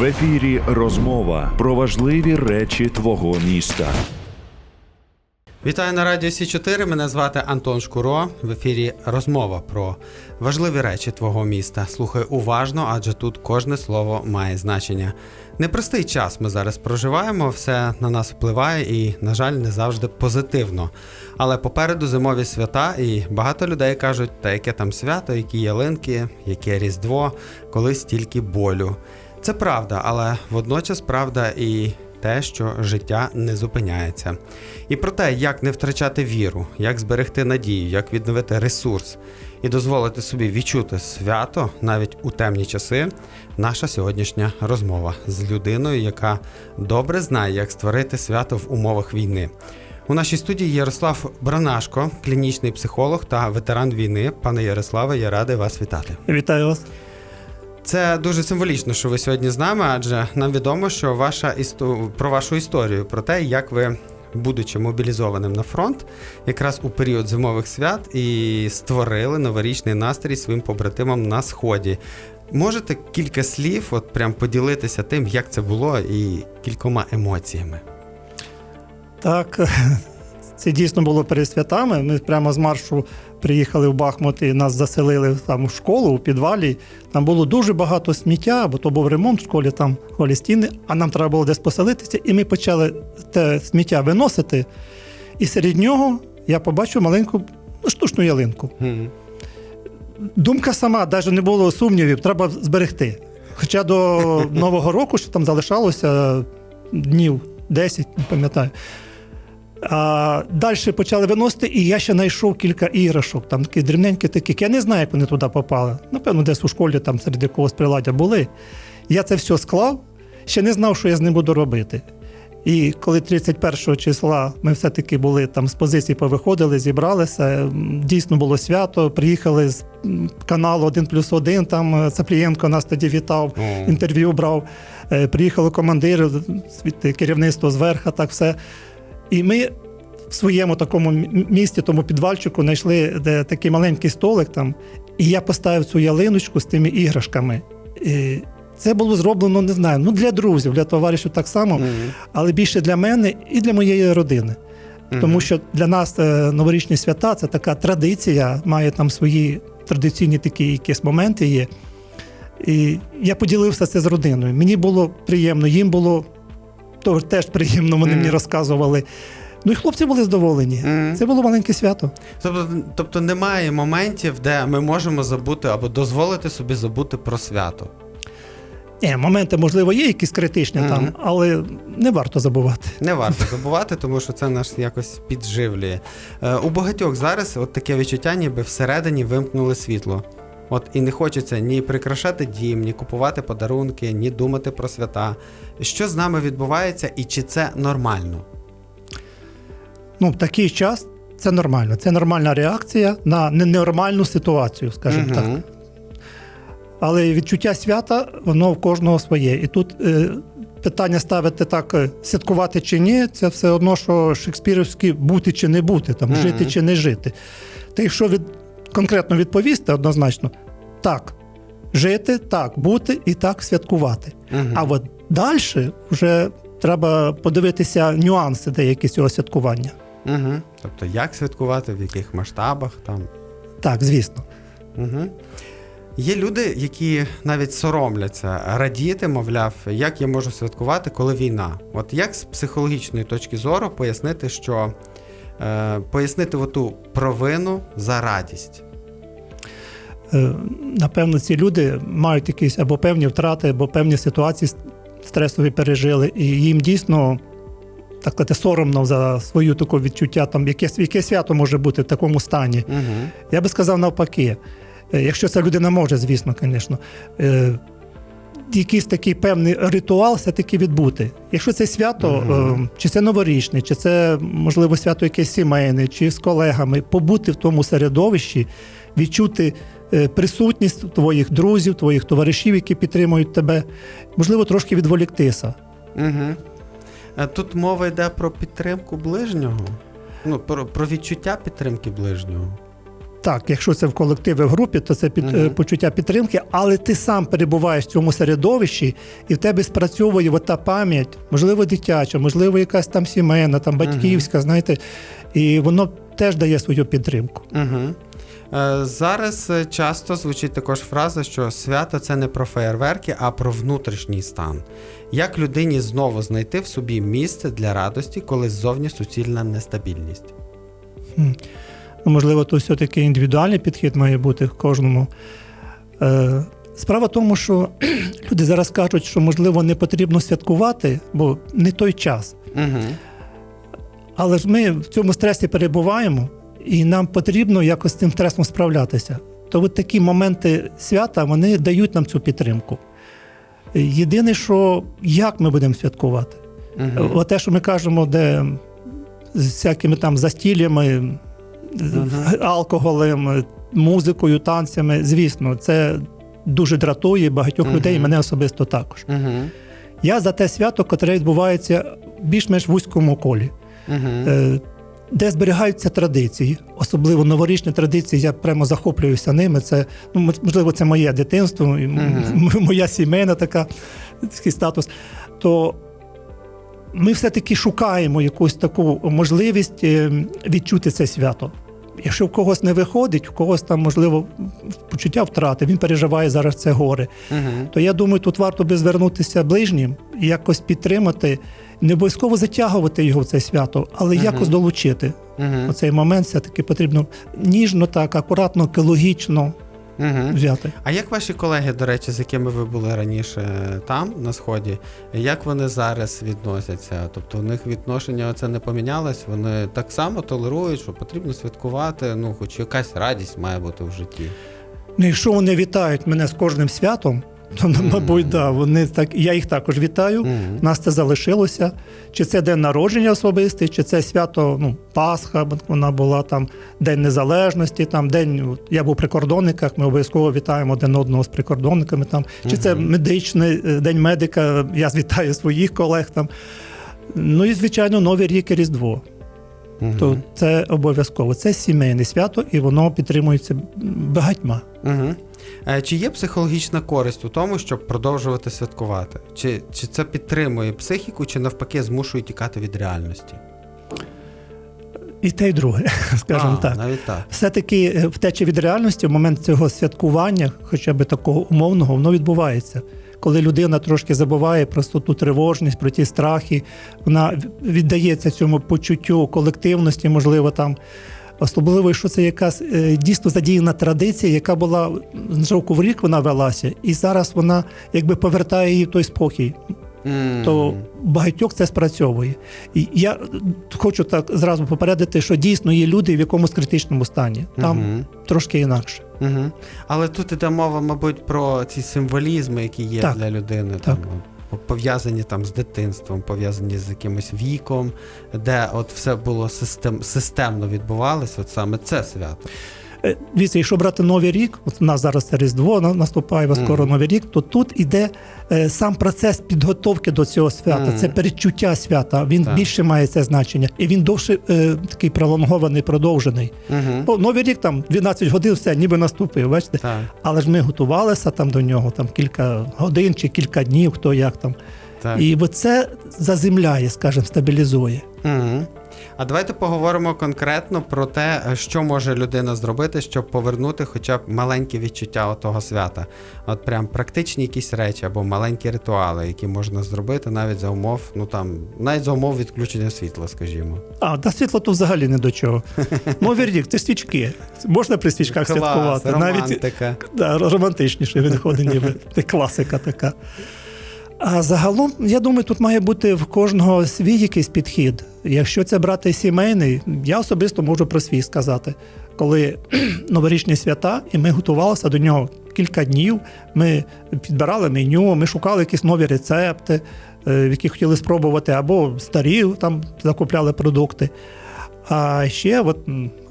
В ефірі розмова про важливі речі твого міста. Вітаю на радіо Сі 4 Мене звати Антон Шкуро. В ефірі розмова про важливі речі твого міста. Слухай уважно, адже тут кожне слово має значення. Непростий час ми зараз проживаємо, все на нас впливає і, на жаль, не завжди позитивно. Але попереду зимові свята, і багато людей кажуть, та яке там свято, які ялинки, яке різдво, коли стільки болю. Це правда, але водночас правда і те, що життя не зупиняється. І про те, як не втрачати віру, як зберегти надію, як відновити ресурс і дозволити собі відчути свято навіть у темні часи. Наша сьогоднішня розмова з людиною, яка добре знає, як створити свято в умовах війни. У нашій студії Ярослав Бранашко, клінічний психолог та ветеран війни. Пане Ярославе, я радий вас вітати. Вітаю вас. Це дуже символічно, що ви сьогодні з нами, адже нам відомо, що ваша істо... про вашу історію, про те, як ви, будучи мобілізованим на фронт, якраз у період зимових свят і створили новорічний настрій своїм побратимам на сході. Можете кілька слів, от прям поділитися тим, як це було, і кількома емоціями. Так, це дійсно було перед святами. Ми прямо з маршу приїхали в Бахмут і нас заселили там в школу у підвалі. Там було дуже багато сміття, бо то був ремонт в школі, там голі стіни, а нам треба було десь поселитися, і ми почали те сміття виносити. І серед нього я побачив маленьку ну, штучну ялинку. Мгм. Думка сама, навіть не було сумнівів, треба зберегти. Хоча до Нового року що там залишалося днів 10, не пам'ятаю. А далі почали виносити, і я ще знайшов кілька іграшок, там такі дрібненькі таких. Я не знаю, як вони туди попали. Напевно, десь у школі там серед якогось приладдя були. Я це все склав, ще не знав, що я з ним буду робити. І коли 31 числа ми все-таки були там з позиції, повиходили, зібралися. Дійсно було свято. Приїхали з каналу 1 плюс 1, Там е, Цаплієнко нас тоді вітав, інтерв'ю брав. Е, Приїхали командири, від керівництва зверха, так все. І ми в своєму такому місті, тому підвальчику, знайшли де такий маленький столик там. І я поставив цю ялиночку з тими іграшками. І це було зроблено, не знаю, ну для друзів, для товаришів так само, Мгм. але більше для мене і для моєї родини. Тому що для нас е, новорічні свята це така традиція, має там свої традиційні такі якісь моменти є. І я поділився це з родиною. Мені було приємно, їм було то- теж приємно, вони Мгм. мені розказували. Ну і хлопці були задоволені. Мгм. Це було маленьке свято. Тобто, тобто немає моментів, де ми можемо забути або дозволити собі забути про свято. Ні, моменти, можливо, є якісь критичні Мгм. там, але не варто забувати. Не варто забувати, тому що це нас якось підживлює. Е, у багатьох зараз от таке відчуття, ніби всередині вимкнули світло. От і не хочеться ні прикрашати дім, ні купувати подарунки, ні думати про свята. Що з нами відбувається і чи це нормально? Ну, в такий час це нормально. Це нормальна реакція на ненормальну ситуацію, скажімо так. Але відчуття свята, воно в кожного своє. І тут е, питання ставити так, е, святкувати чи ні, це все одно, що шекспірівські бути чи не бути, там, Мгм. жити чи не жити. Та якщо від, конкретно відповісти однозначно, так, жити, так, бути і так святкувати. Мгм. А от далі вже треба подивитися нюанси деякі цього святкування. Мгм. Тобто, як святкувати, в яких масштабах там. Так, звісно. Угу. Є люди, які навіть соромляться радіти, мовляв, як я можу святкувати, коли війна. От як з психологічної точки зору пояснити, що е, пояснити оту провину за радість. Е, Напевно, ці люди мають якісь або певні втрати, або певні ситуації стресові пережили, і їм дійсно так сказати, соромно за свою таку відчуття, там яке, яке свято може бути в такому стані. Угу. Я би сказав навпаки, Е, якщо ця людина може, звісно, звісно. е, Якийсь такий певний ритуал все-таки відбути. Якщо це свято, Мгм. е, чи це новорічне, чи це можливо свято якесь сімейне, чи з колегами, побути в тому середовищі, відчути присутність твоїх друзів, твоїх товаришів, які підтримують тебе, можливо, трошки відволіктися. Угу. Тут мова йде про підтримку ближнього. Ну, про, про відчуття підтримки ближнього. Так, якщо це в колективі в групі, то це під, е, почуття підтримки, але ти сам перебуваєш в цьому середовищі, і в тебе спрацьовує от та пам'ять, можливо, дитяча, можливо, якась там сімейна, там батьківська, знаєте, і воно теж дає свою підтримку. Угу. Е, зараз е, часто звучить також фраза, що свято це не про феєрверки, а про внутрішній стан. Як людині знову знайти в собі місце для радості, коли ззовні суцільна нестабільність? Ну, можливо, то все-таки індивідуальний підхід має бути в кожному. Е, Справа в тому, що люди зараз кажуть, що можливо не потрібно святкувати, бо не той час. Угу. Але ж ми в цьому стресі перебуваємо, і нам потрібно якось з цим стресом справлятися. То от такі моменти свята вони дають нам цю підтримку. Єдине, що як ми будемо святкувати? Угу. От те, що ми кажемо, де з всякими там застіллями, алкоголем, музикою, танцями, звісно, це дуже дратує багатьох Мгм. людей, і мене особисто також. Угу. Я за те свято, яке відбувається більш-менш вузькому колі. Угу. Де зберігаються традиції, особливо новорічні традиції, я прямо захоплююся ними. Це ну, можливо, це моє дитинство, м- моя сімейна така такий статус. То ми все-таки шукаємо якусь таку можливість е, відчути це свято. Якщо в когось не виходить, в когось там, можливо, почуття втрати, він переживає зараз це горе Угу. то я думаю, тут варто би звернутися ближнім і якось підтримати, не обов'язково затягувати його в це свято, але Мгм. якось долучити. Угу. Оцей момент все-таки потрібно ніжно, так, акуратно, екологічно Угу. взяти. А як ваші колеги, до речі, з якими ви були раніше там, на сході, як вони зараз відносяться? Тобто у них відношення це не помінялось? Вони так само толерують, що потрібно святкувати, ну, хоч якась радість має бути в житті. Ну, якщо вони вітають мене з кожним святом, Мгм. мабуть, да, вони так, я їх також вітаю. У нас це залишилося. Чи це день народження особистий, чи це свято ну, Пасха, вона була там День Незалежності, там день. Я був в прикордонниках, ми обов'язково вітаємо один одного з прикордонниками. Там, чи це медичний е, день медика, я вітаю своїх колег там. Ну і звичайно, Новий рік і Різдво. Мгм. То це обов'язково. Це сімейне свято, і воно підтримується багатьма. Угу. Чи є психологічна користь у тому, щоб продовжувати святкувати? Чи, чи це підтримує психіку, чи навпаки змушує тікати від реальності? І те, і друге, скажімо а, так. Навіть так. все-таки е, втеча від реальності в момент цього святкування, хоча б такого умовного, воно відбувається. Коли людина трошки забуває про ту тривожність, про ті страхи, вона віддається цьому почуттю колективності, можливо, там. Особливо, що це якась е, дійсно задіяна традиція, яка була з року в рік вона велася, і зараз вона якби повертає її в той спокій М. то багатьох це спрацьовує. І я хочу так зразу попередити, що дійсно є люди в якомусь критичному стані. Там Мгм. трошки інакше. Угу. Але тут іде мова, мабуть, про ці символізми, які є Так. для людини, Так. там пов'язані там з дитинством, пов'язані з якимось віком, де от все було систем, системно відбувалося, от саме це свято. Е, Дивіться, якщо брати новий рік, от у нас зараз це Різдво на- наступає, скоро Мгм. новий рік, то тут іде е, сам процес підготовки до цього свята. Мгм. Це передчуття свята. Він Так. більше має це значення, і він довше е, такий пролонгований, продовжений. Угу. Бо новий рік там 12 годин, все ніби наступив. Бачите? Так, Але ж ми готувалися там до нього, там кілька годин чи кілька днів, хто як там. так. І це заземляє, скажімо, стабілізує. Угу. А давайте поговоримо конкретно про те, що може людина зробити, щоб повернути хоча б маленьке відчуття того свята. От прям практичні якісь речі або маленькі ритуали, які можна зробити навіть за умов, ну там, навіть за умов відключення світла, скажімо. А, та світло то взагалі не до чого. Новий рік, це свічки. Можна при свічках Клас, святкувати. Навіть да, романтичніше виходить, ніби класика така. А загалом, я думаю, тут має бути в кожного свій якийсь підхід. Якщо це брати сімейний, я особисто можу про свій сказати. Коли новорічні свята, і ми готувалися до нього кілька днів, ми підбирали меню, ми шукали якісь нові рецепти, е, які хотіли спробувати, або старі там закупляли продукти. А ще, от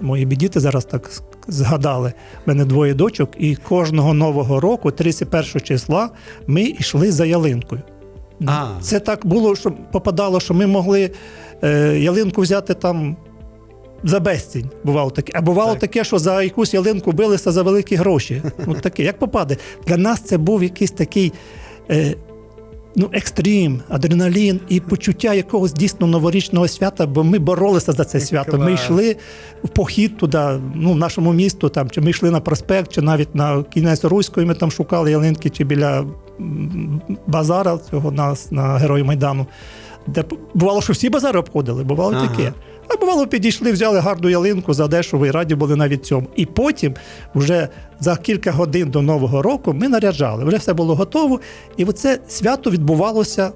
мої діти зараз так згадали, в мене двоє дочок, і кожного нового року, 31 числа, ми йшли за ялинкою. А. Це так було, що попадало, що ми могли е, ялинку взяти там за безцінь. Бувало таке. А бувало Так. таке, що за якусь ялинку билися за великі гроші. Ну таке, як попаде. Для нас це був якийсь такий. Е, Ну, екстрім, адреналін і почуття якогось дійсно новорічного свята, бо ми боролися за це свято. Ми йшли в похід туди, ну, в нашому місту, там, чи ми йшли на проспект, чи навіть на кінець Руської ми там шукали ялинки, чи біля базара цього нас на Герої Майдану. Де бувало, що всі базари обходили, бувало Ага. таке. А бувало, підійшли, взяли гарну ялинку за дешево і раді були навіть цьому. І потім, вже за кілька годин до Нового року, ми наряджали. Вже все було готово. І оце свято відбувалося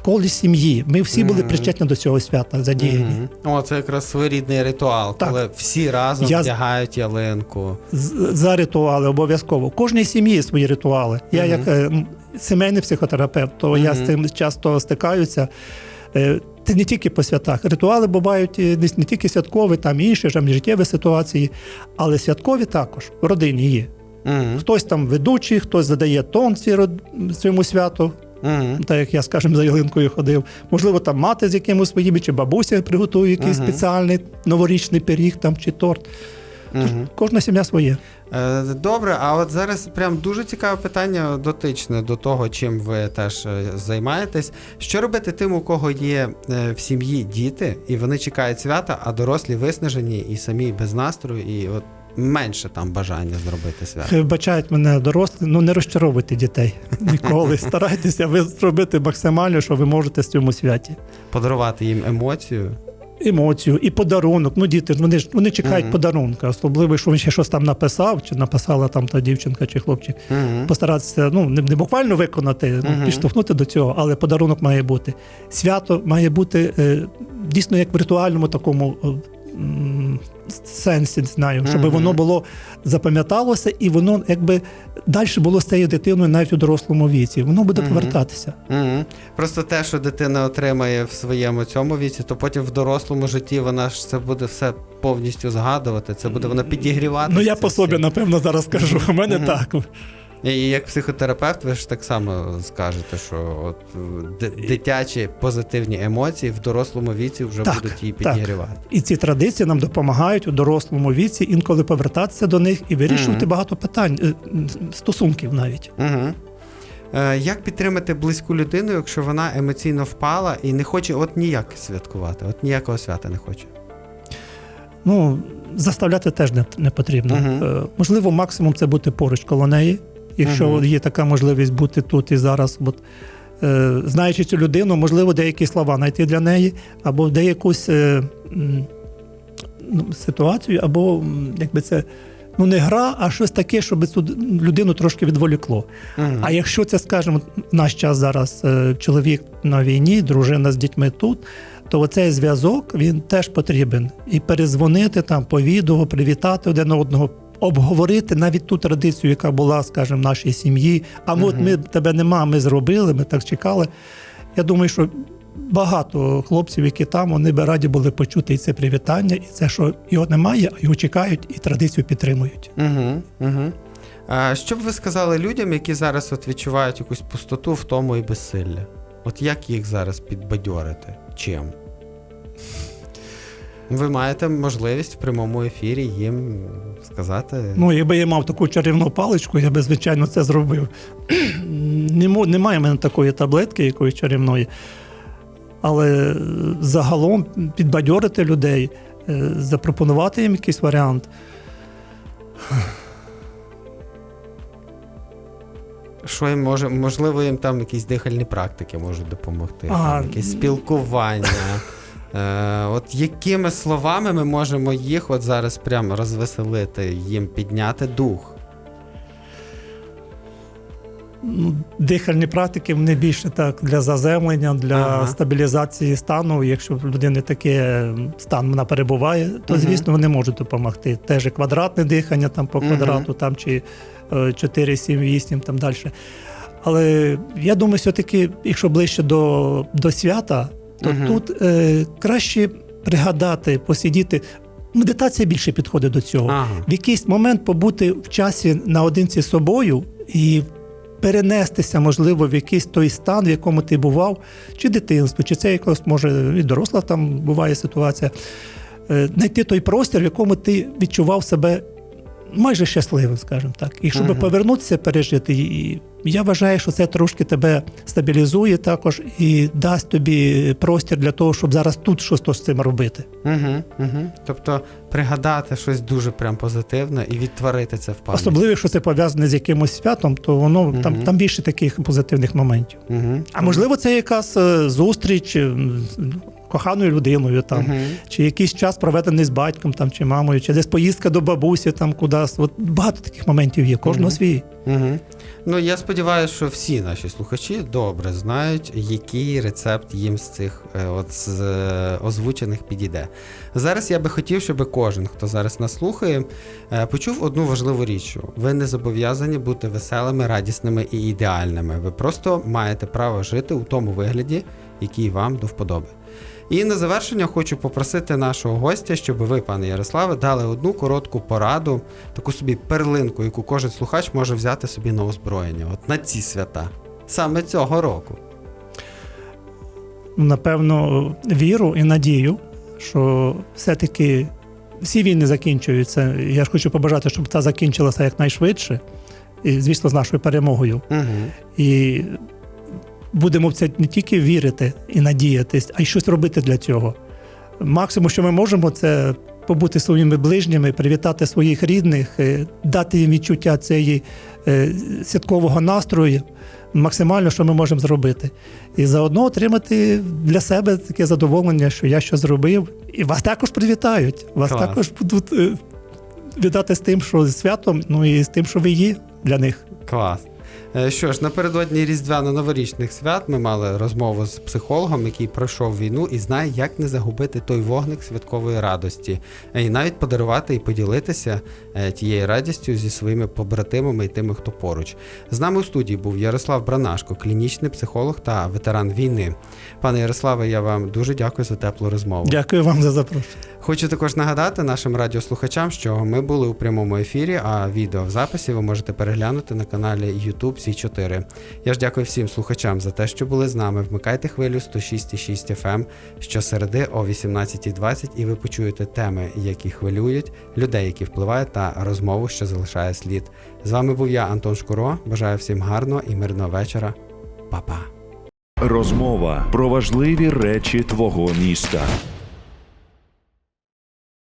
в колі сім'ї. Ми всі були причетні до цього свята задіяні. О, це якраз своєрідний ритуал, Так. коли всі разом Я- вдягають ялинку. З- За ритуали обов'язково. У кожній сім'ї є свої ритуали. Я, як е, м, сімейний психотерапевт, то я з цим часто стикаюся. Це не тільки по святах. Ритуали бувають е, не тільки святкові, там інші там, життєві ситуації, але святкові також в родині є. Мгм. Хтось там ведучий, хтось задає тон цьому святу, Мгм. так як я, скажімо, за ялинкою ходив. Можливо, там мати з якимось своїми, чи бабуся приготує якийсь Мгм. спеціальний новорічний пиріг там, чи торт. Мгм. кожна сім'я своє. Е, Добре, а от зараз прям дуже цікаве питання дотичне до того, чим ви теж е, займаєтесь. Що робити тим, у кого є е, в сім'ї діти, і вони чекають свята, а дорослі виснажені і самі без настрою, і от менше там бажання зробити свято. Вибачають мене дорослі, ну не розчаровуйте дітей ніколи. Старайтеся ви зробити максимально, що ви можете з цьому святі. Подарувати їм емоцію. Емоцію і подарунок. Ну, діти вони ж вони чекають Мгм. подарунка, особливо, що він ще щось там написав, чи написала там та дівчинка чи хлопчик. Мгм. Постаратися ну не, не буквально виконати, ну, Мгм. підштовхнути до цього, але подарунок має бути. Свято має бути е, дійсно як в ритуальному такому. Сенсі не знаю, щоб Мгм. воно було запам'яталося, і воно якби далі було з цією дитиною навіть у дорослому віці. Воно буде Мгм. повертатися. Мгм. Просто те, що дитина отримає в своєму цьому віці, то потім в дорослому житті вона ж це буде все повністю згадувати. Це буде вона підігрівати. Ну я по собі напевно зараз скажу. У мене Мгм. так. І як психотерапевт, ви ж так само скажете, що от дитячі позитивні емоції в дорослому віці вже Так, будуть її так. підігрівати. І ці традиції нам допомагають у дорослому віці інколи повертатися до них і вирішувати Мгм. багато питань, е, стосунків навіть. Угу. Як підтримати близьку людину, якщо вона емоційно впала і не хоче от ніяк святкувати, от ніякого свята не хоче? Ну, заставляти теж не, не потрібно. Е, можливо, максимум це бути поруч коло неї, якщо Мгм. є така можливість бути тут і зараз. От, е, знаючи цю людину, можливо, деякі слова знайти для неї, або де якусь е, ну, ситуацію, або якби це. Ну, не гра, а щось таке, щоб цю людину трошки відволікло. Мгм. А якщо це, скажімо, в наш час зараз е, чоловік на війні, дружина з дітьми тут, то оцей зв'язок він теж потрібен. І перезвонити там по відео, привітати один одного, обговорити навіть ту традицію, яка була, скажімо, в нашій сім'ї. А от ми тебе нема, ми зробили, ми так чекали. Я думаю, що багато хлопців, які там, вони би раді були почути і це привітання, і це, що його немає, а його чекають і традицію підтримують. Угу, угу. А що б ви сказали людям, які зараз от відчувають якусь пустоту, втому і безсилля? От як їх зараз підбадьорити? Чим? Ви маєте можливість в прямому ефірі їм сказати. Ну, якби я мав таку чарівну паличку, я би, звичайно, це зробив. Немає в мене такої таблетки якоїсь чарівної. Але е, загалом підбадьорити людей, е, запропонувати їм якийсь варіант. Що їм може, можливо, їм там якісь дихальні практики можуть допомогти, А, там, якісь спілкування. Е, от якими словами ми можемо їх от зараз прямо розвеселити, їм підняти дух? Ну, Дихальні практики вони більше так для заземлення, для Ага. стабілізації стану. Якщо в людини такий стан вона перебуває, то звісно вони можуть допомогти. Теж і квадратне дихання там по квадрату, там чи е, 4, 7, 8, там далі. Але я думаю, все-таки, якщо ближче до, до свята, то Мгм. тут е, краще пригадати, посидіти. Медитація більше підходить до цього Ага. в якийсь момент побути в часі наодинці з собою і перенестися, можливо, в якийсь той стан, в якому ти бував, чи дитинство, чи це якось може і доросла там буває ситуація. е, знайти той простір, в якому ти відчував себе майже щасливим, скажімо так. І щоб Мгм. повернутися, пережити. І я вважаю, що це трошки тебе стабілізує також і дасть тобі простір для того, щоб зараз тут щось з цим робити. Угу, угу. Тобто пригадати щось дуже прям позитивне і відтворити це в пам'яті. Особливо, якщо це пов'язане з якимось святом, то воно там, там більше таких позитивних моментів. Угу. А можливо, це якась е, зустріч коханою людиною, там, Угу. чи якийсь час проведений з батьком там, чи мамою, чи десь поїздка до бабусі там кудись. От багато таких моментів є, кожного Мгм. свій. Угу. Ну я сподіваюся, що всі наші слухачі добре знають, який рецепт їм з цих е, от з е, озвучених підійде. Зараз я би хотів, щоб кожен, хто зараз нас слухає, е, почув одну важливу річ. Ви не зобов'язані бути веселими, радісними і ідеальними. Ви просто маєте право жити у тому вигляді, який вам до вподоби. І на завершення хочу попросити нашого гостя, щоб ви, пане Ярославе, дали одну коротку пораду, таку собі перлинку, яку кожен слухач може взяти собі на озброєння, от на ці свята, саме цього року. Напевно, віру і надію, що все-таки всі війни закінчуються. Я ж хочу побажати, щоб це закінчилося якнайшвидше, і, звісно, з нашою перемогою. Угу. І будемо в це не тільки вірити і надіятись, а й щось робити для цього. Максимум, що ми можемо, це побути своїми ближніми, привітати своїх рідних, е, дати їм відчуття цієї е, святкового настрою, максимально, що ми можемо зробити. І заодно отримати для себе таке задоволення, що я щось зробив. І вас також привітають. Вас Клас. також будуть е, вітати з тим, що з святом, ну і з тим, що ви є для них. Клас. Е, Що ж, напередодні різдвяно-новорічних свят ми мали розмову з психологом, який пройшов війну і знає, як не загубити той вогник святкової радості, Е, і навіть подарувати і поділитися е, тією радістю зі своїми побратимами і тими, хто поруч. З нами у студії був Ярослав Бранашко, клінічний психолог та ветеран війни. Пане Ярославе, я вам дуже дякую за теплу розмову. Дякую вам за запрошення. Хочу також нагадати нашим радіослухачам, що ми були у прямому ефірі, а відео в записі ви можете переглянути на каналі YouTube Сі 4 Я ж дякую всім слухачам за те, що були з нами. Вмикайте хвилю 106,6 FM щосереди о 18.20 і ви почуєте теми, які хвилюють, людей, які впливають, та розмову, що залишає слід. З вами був я, Антон Шкуро. Бажаю всім гарного і мирного вечора. Па-па! Розмова про важливі речі твого міста.